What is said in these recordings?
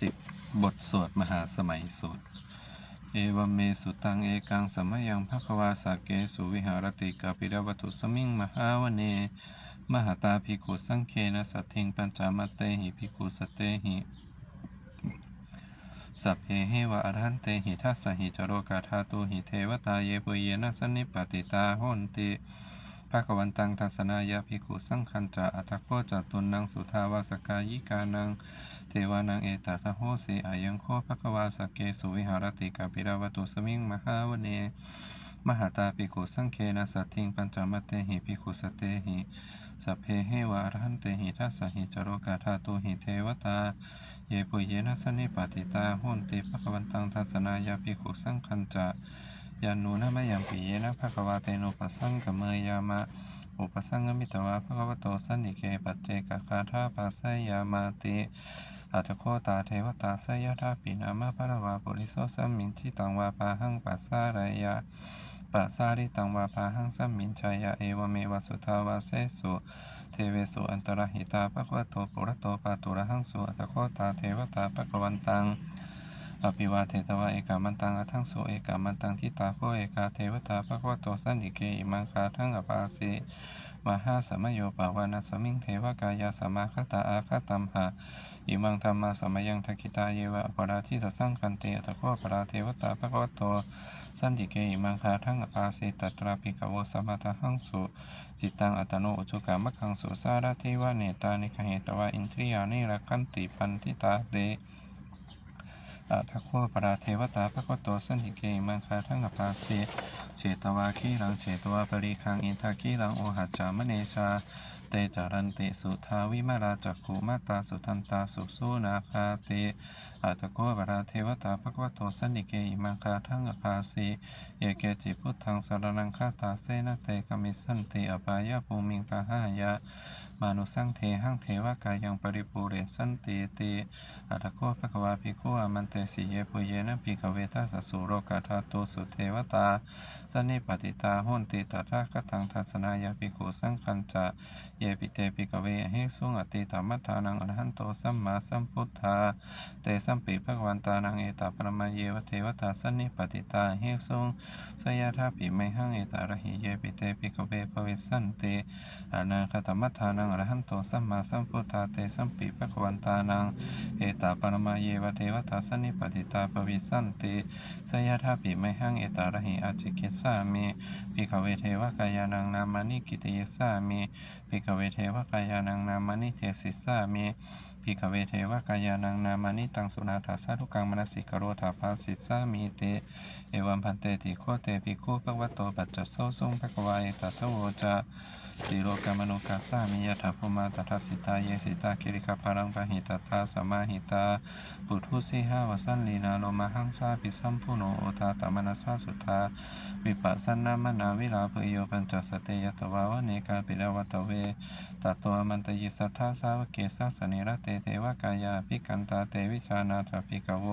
10บทสวดมหาสมัยสูตร เอวัมเมสุตังเอกังสมยังภควาสาเกสุวิหารติกาปิรวัตุสมิงมหาวเน มหาตาภิกขุสังเคนะสัตถิงปัญจามเตหิภิกขุสเตหิสัพเพเหวะอรหันเตหิทัสสหิจโรกาธาตุหิเทวตาเยปุเยนะสนิปติตาโหนติ ภาควันตังทัสนายาภิกขุสังคันจะอัตโคจตุนนังสุทาวาสกายิกานังเทวานังเอตตะโหสีอายังโคภควาสเกสุวิหารติกาปิราวตุสมิงมหาวเนมหาตาภิกขุสังเคนะสัตถิงปัญจมัตเตหิภิกขุสตเตหิสัพเพเหวะอรหันเตหิทัสสหิจโรกาธาตุหิเทวตา เยปุเยนะสนิปติตาโหนติภควันตังทัสนายาภิกขุสังคันจะ ยานูนะมะยังปิเยนะภควาเตโนปัสสังกะเมยามะอุปสังกมิตวาภควโตสันนิเกปัจเจกคาธาปัสสยามาติอัตโคตาเทวตาสยธาปินามะภระวาปุริโสสัมมินทิตังวาปาหังปัสสารายะปัสสาริตังวาปาหังสัมมินชายะเอวเมวสุทาวาเสสุเทเวสุอันตรหิตาภควโตปุระโตปาตุระหังสุอัตโคตาเทวตาภควันตัง อภิวาเทตวะเอกามันตังอัทังสุเอกามันตังทิตาโคเอกาเทวตาภควโตสันติเกอิมังคาทังอปาสิมหาสมโยปาวานาสมิงเทวกายาสมาคตาอาคตัมหะอิมังธรรมาสมยังทกิตาเยวะปราทิสสังคันเตอัตถโคปราเทวตาภควโตสันติเกอิมังคาทังอปาสิตัตราภิกขโวสมัตหังสุจิตตังอัตโนอุจุกามะขังสุสารทิวะเนตานิคเหตวะอินทริยานิรักขันติปันทิตาเต อะทัคโคปราเทวตาพระโตสันติเกมังคาทั้งอภาเสเฉตวาคีรังเฉตวาปริคังอินทาคีรังโอหัจจามเนชา เตจารันติสุทาวิมาราจักขุมาตาสุทันตาสุสุนาคาเต อัตโกปราเทวตาภควโตสันติเกอิมังคาทั้งอภาสีเยเกจิพุทธังสารนังคาตาเสนะเตกมิสันติอปายาภูมิงกาหายะมานุสังเทหังเทวกายังปริปูเรสันติติอัตโคภควาภิกขุอมันเตสิเยปุเยนะภิกเวทัสสุโรกาธาตุสุเทวตาสนนิปติตาโหนติตถาคตังทัสนายาภิกขุสังคัญจะเยปิเตภิกเวเฮสุงอติตามัฏฐานังอรหันโตสัมมาสัมพุทธาเตสัมปิภควันตานังเอตาปรมาเยวะเทวตาสันนิปติตาเฮสุงสยถาปิไมหังเอตาระหิเยปิเตปิกเวภเวสันเติอนาคตมัฏฐานังอรหันโตสัมมาสัมพุทธาเตสัมปิภควันตานังเอตาปรมาเยวะเทวตาสันนิปติตาปวิสันติสยถาปิไมหังเอตาระหิอาจิกิสามิปิกเวเทวกายานังนามานิกิติยสามิ ภิกเวเทวกายานังนามานิเทสิสามีภิกเวเทวกายานังนามานิตังสุนาถาสาทุกังมนสิกโรธาภาสิสามีเต เอวัมพันเตติโคเตปิโคภควโตปัจจโสสุงภควายตัสสโวจะ สีโลกามนุกัสสามิยถาภูมาตัทสิตาเยสิตาคิริคาภารังปะหิตตาสมมาหิตา ปุถุสิหาวสันลีนาโลมาหังสาปิสัมพุโนโอตาตมนัสสาสุทาวิปัสสนามนาวิลาภโยปัญจสเตยตวาวเนกาปิรวัตเว ตัตตัวมันตยิสัทธาสาวเกสัสนิระเตเทวกายาภิกันตาเตวิชานาถภิกโว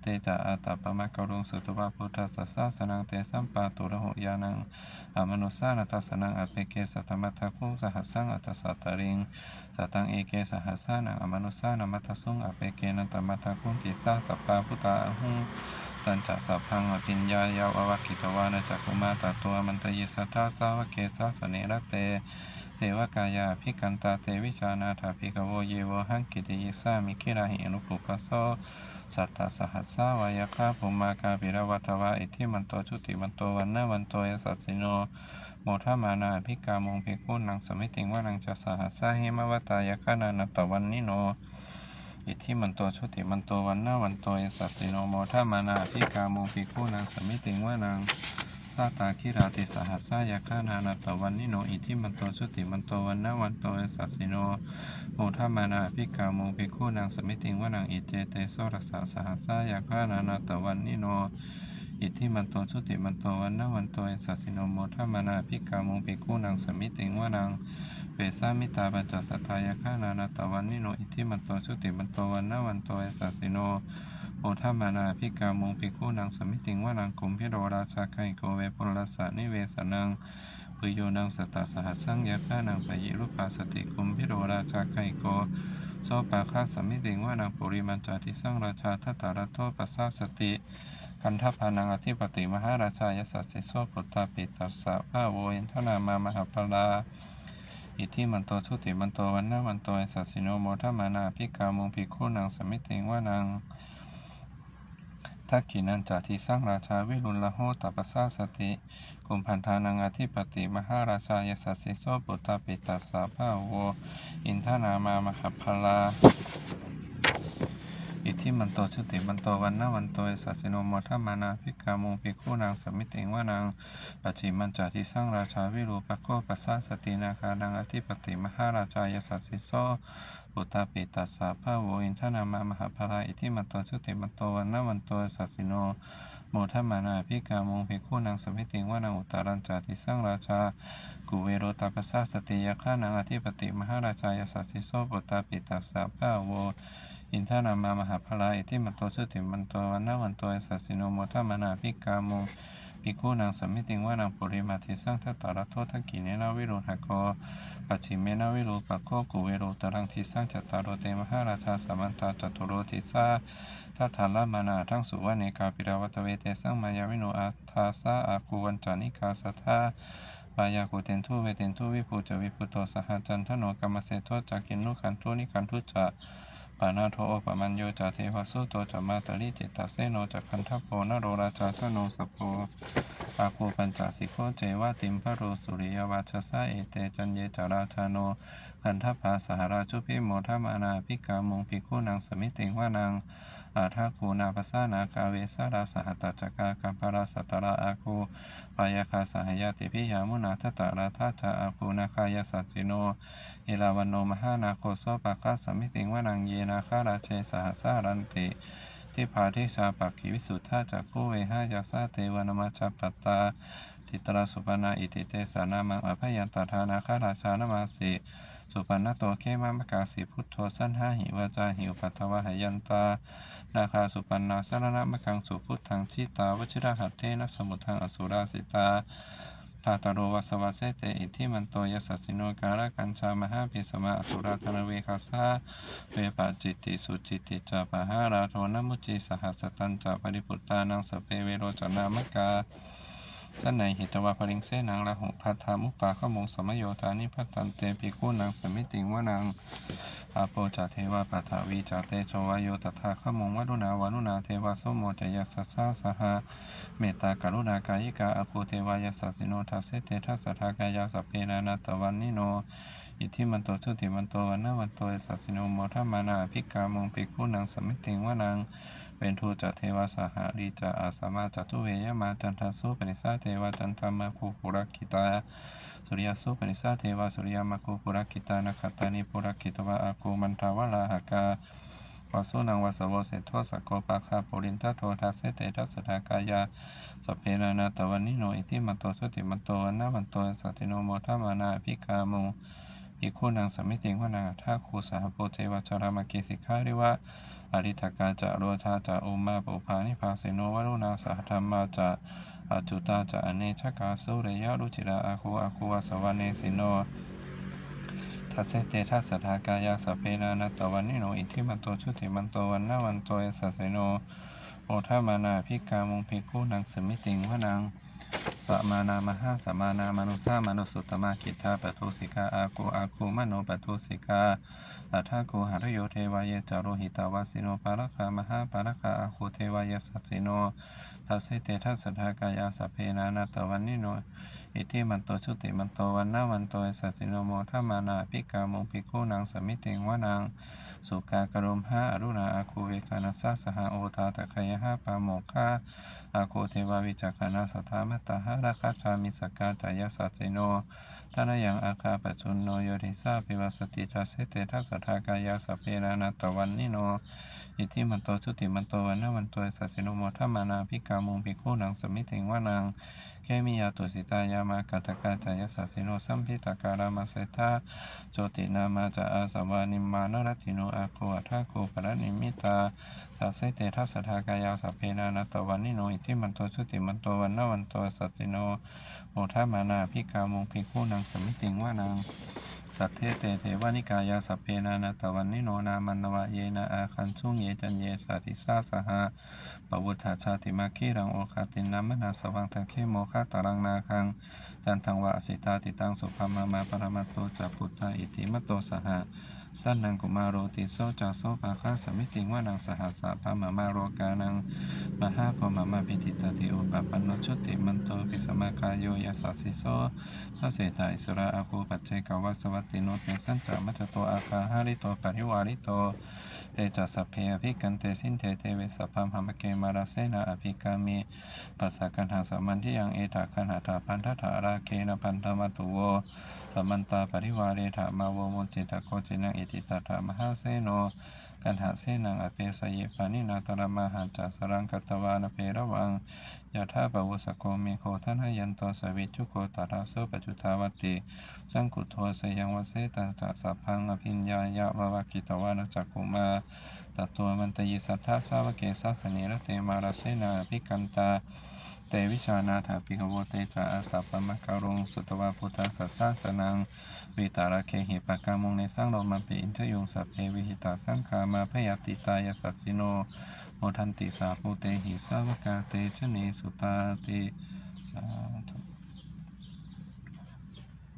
เตจะอาตาปมะกรุงสุตวะพุทธัสสะสนังเตสัมปาตุระหุยานังอมนุสสานัตสนังอเปเกสัตมัทธคุงสหัสสังอัตสัตตริงสัตังเอเกสหัสสานังอมนุสสานัมัทสุงอเปเกนันตมัทธคุงติสาสัพพาพุตตาหุงตันจะสัพพังอภิญญายาวอวกิตวานะจักขุมาตตัวมันตยิสัทธาสาวเกสัสเนระเต เทวกายาภิกันตาเตวิชานาถาภิกโวเยวหังกิติยิสามิคิราหิอนุปุปปโสสัตตสหัสสาวายคาภูมากาปิรวัตวะอิทิมันโตชุติมันโตวันนะวันโตยสัสสิโนโมทามานาภิกามงภิกุนังสมิติงวานังจะสหัสสาหิมวตายคานานัตวันนิโนอิทิมันโตชุติมันโตวันนะวันโตยสัสสิโนโมทามานาภิกามงภิกุนังสมิติงวานัง สาตาคิราติสหัสสายาคานานัตวันนิโนอิทิมันโตชุติมันโตวันนวันโตยสัสสิโนโมทัมานาภิกขามุงภิกขุนางสมิติงวานางอิเจเตโสรักษาสหัสสายาคานานาตวันนิโนอิทธิมันโตชุติมันโตวันนวันโตเอสัสสิโนโมทัมานาภิกขามุงภิกขุนางสมิติงวานางเปสามิตาปัจจสัทายาคานานาตวันนิโนอิทธิมันโตชุติมันโตวันนวันโตเอสัสสิโน โอทัมมานาภิกามุภิกขุนางสมิติงวานางกุมพิโรราชาไคโกเวปุลสะนิเวสนังปุโยนังสตตสหัสสังยาคานังปยิรุปาสติคุมพิโรราชาไคโกโสปาคาสมิติงวานังปุริมันจาติสังราชาทัตตารัตโตปัสสาสติคันทพานังอธิปติมหาราชายสัสสิโสปุตตาปิตัสสะภาโวอินทนามามหาปลาอิทธิมันโตชุติมันโตวันนาวันโตอสัสสิโนโมทมานาภิกามุงภิกขุนังสมิติงวานัง ทักขินันจาทิสังราชาวิรุณละโหตปัสสาสติกุมพันธานังอธิปติมหาราชายสัสสิโสปุตตาปิตัสสะภาโว อินทนามามหพลา ทิมันโตชุติมันโตวันนาวันโตเอสัสสิโนโมทมานาภิกามุงภิกขุนังสมิติงว่านังปัจฉิมันจาทิสังราชาวิรูปโคปัสสาสตินาคานังอธิปติมหาราชายสัสสิโสปุตตาปิตัสสะภาโวอินทนามามหาพลาอิทิมันโตชุติมันโตวันนาวันโตสัสสิโนโมทมานาภิกามุงภิกขุนังสมิติงว่านังอุตตรัญจาทิสังราชากุเวโรตาปัสสาสติยาคานังอธิปติมหาราชายสัสสิโสปุตตาปิตัสสะภาโว อินทนามามหาพลาอิทิมันโตชุติมันโตวันนาวันโตเอสัสสิโนโมทมานาภิกามุงภิกขุนางสัมมิติงว่านังปุริมาทิสังทัตตาระโททักกิเนนาวิโรหะโกปัจฉิเมนาวิโรปะโคกุเวโรตรังทิสังจัตตารโเตมหาราชาสมันตาจตุโรทิสาทัตถาลมานาทั้งสุวรรณเนกาปิราวัตเวเตสังมายาวิโนอาทาสาอากูวันจานิกาสัทธาปายากุเตนทุเวเตนทุวิภูจวิภูโตสหจันทโนกรรมเสโทจากินนุขันทุนิขันทุจะ ปานาโทปะมัญโยจาเทวสุโตจะมาตริจิตตเสโนจะคันทโพนโรราชาชโนสปโพอาคูปัญจสิโคเจวาติมพระโรสุริยวาชสะเอเตจันเยจาราชาโนคันทภาสหราชุพิโมทมานาภิกามุงพิกุนางสมิติงวานัง อาทาคูนาภาษานากาเวสาราสหัตจักากัมภราสัตตราอาคูปายคาสหายาติพิยามุนาทตาราทัจาอาคูนาคายาสัจจิโนเอลาวันโนมหานาโคโสปะคาสมิติงวนังเยนาคาราเชสหสารันติที่พาทิชาปักขีวิสุทธาจักคูเวหายาสาเทวนามาชาปตาทิตราสุปนาอิติเตสานามังอภยันตทานาคาราชานามาสิ สุปันนโตเคมามกาสิพุทโธสันหาหิวาจาหิวปัตถวะหายันตา นาคาสุปันนาสารณมกังสุพุทธังชิตาวชิระหัตเทนะสมุทังอสุราสิตาตาตโรวัสวะเสเตอิทิมันโตยสัสสิโนการะกัญชามหาปิสมาอสุราธนเวคาสาเวปะจิตติสุจิตติจาปะหาราโทนมุจิสหัสตันจาปริปุตตานังสเปเวโรจนามกา สันในหิตวาพลิงเสนังละหุพัทธามุปาขมงสมโยธานิพัตันเตปิกุนังสมิติงวนังอาโปจาเทวาปัทวีจาเตโชวายโยตถาขมงวัดุนาวานุนาเทวาสมโมจยัสสะสาสหาเมตตากรุณากายิกาอคูเทวายสัสสิโนทัสเสเตทัสสะทากายาสเพนานาตวันนิโนอิทธิมันโตชุติมันโตวันนาวันโตสัสสิโนโมทัมานาภิกามงภิกขุนังสมิติงวนัง เป็นทูจเทวาสหารีจาอาสามาจตุเวยมาจันทสุปนิสาเทวาจันทามาคูปุรักิตาสุริยสุปนิสาเทวาสุริยมาคูปุรักิตานาคตานิปุรักิตวะอาคูมันทาวลาหกาวาสุนังวาสโวเสโทสกโกปาคาปุรินทโททัสเสเตทัสสทากายาสเพนานาตวันนิโนอิทิมันโตสุติมันโตวันนาวันโตสัตติโนโมทัมานาภิกามุภิกขุนังสมิติงวนาท่าคูสหโปเทวชรามกิสิการิวะ อริทกาจะโรชาจะอุมาปุภานิภาสิโนวรุณาสหธรรมาจะอจุตาจะอเนชกาสุเรยะรุจิราอาคูอาคูวสวะเนสิโนทัสเสเตทัสสะทากายาสเพนานัตวันนิโนอิทิมันโตชุติมันโตวันนาวันโตเอสัสสิโนโอทามานาภิกามุงภิกุนังสมิติงวนัง สัมานามหาสัมานามนุสามนุสุตมะกิทาปทุสิกาอากูอากูมโนปทุสิกาอัฏฐากูหารโยเทวายจารุหิตาวาสิโนปารคามหาปารคาอาคูเทวายสัสสิโนทัสเสเตทัสสทากายาสเพนานัตตวันนิโนอิทธิมันโตชุติมันโตวันนาวันโตสัสสิโนโมทัมานาภิกามุงภิกขุนังสมิติงวานังสุกากรุมหาอรุณาอาคูเวคานัสสะสหโอทาตะคยหาปาโมคาอาโคเทวาวิจักขานาสัทธามัตตาหาราคาชามิสกาจายสัจจิโนทานายังอาคาปจุนโนโยธิสาปิวสติทัสเสเตทัสสะทากายาสพเพนานัตวันนิโนอิทธิมันโตชุติมันโตวันนาวันโตสัสสิโนโมทัมานาภิกามุงภิกขุนังสมิติงวานัง เคมิยาตุสิตายามากัตกาจายสัสสิโนสัมพิตาการามาเสธาโจตินามาจะอาสวานิมานรติโนอาโกอัทาโกปรนิมิตาสัสเสเตทัสสทากายาสัพเพนานัตวันนิโนอิทิมันโตชุติมันโตวันนาวันโตสัสติโนโมทัมมานาพิกามุงพิคูนังสมิติงวานัง สัทเทเตเทวานิกายาสัพเพนานาตวันนิโนนามันนวะเยนะอาคันชุงเยจันเยสัติสาสหาปวุฒาชาติมาคีรังโอคาตินนามนาสวังทังเคโมคาตารังนาคังจันทังวะสิตาติตังสุภามามาปรมัตโตจัพุทธาอิติมัตโตสหะ สันนังกุมารโรติโซจาโซภาคาสมิติงวานังสหัสสะพามามาโรกานังมหาพมามาพิติตติอุปปันโนชุติมันโตปิสมากายโยยัสสสิโซทเสตาอิสระอาคูปัจเจกวัสวัตติโนเตสันตมัจจโตอาคาหาริโตปริวาริโต เตจัสสพเพอภิกันเตสินเทเทเวสพพมหามเกมาราเซนาอภิกามีปัสสะกันหาสมันที่ยังเอตาคันหาตาพันธถาราเคนะพันธมตุโวสมันตาปริวาเรถามาโวมุจิตาโคจินังอิติตาถามหาเสโน กันหาเสนังอเปสเยปานินาตระมาหันจัสรังกัตตวานเพระวังยะธาปวุสโกเมโคทันหยันโตสวิจุโกตาราโสปจุทาวติ สังกุโทสยังวเสตัสสะสัพพังอภิญญายะวะวะกิตวานจักขุมาตัตตัวมันตยิสัทธาสาวเกสัสเนรเตมาราเสนาภิกันตา เตวิชานาถาปิกโวเตจาอัตตปมะการุงสุตวาพุทธสัสสะสนังวิตาระเคหิปะกามุงในสร้างโลมาปิอินทยุงสัพเพวิหิตาสังขามาพยาติตายสัสสิโนโมทันติสาภูเตหิสาวกาเตชะเนสุตาติสาธุ